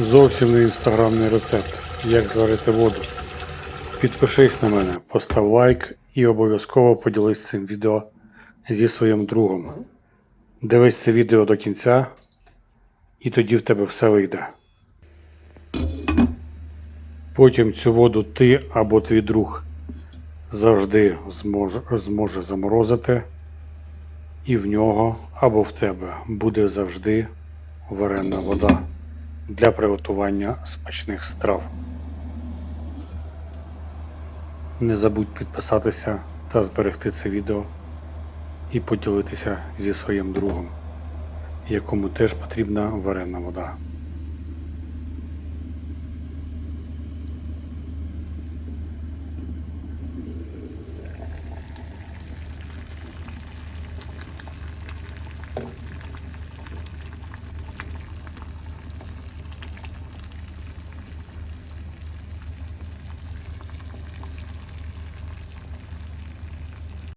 Зовсім не інстаграмний рецепт, як зварити воду. Підпишись на мене, постав лайк і обов'язково поділись цим відео зі своїм другом. Дивись це відео до кінця, і тоді в тебе все вийде. Потім цю воду ти або твій друг завжди зможе, зможе заморозити, і в нього або в тебе буде завжди варена вода для приготування смачних страв. Не забудь підписатися та зберегти це відео і поділитися зі своїм другом, якому теж потрібна варена вода.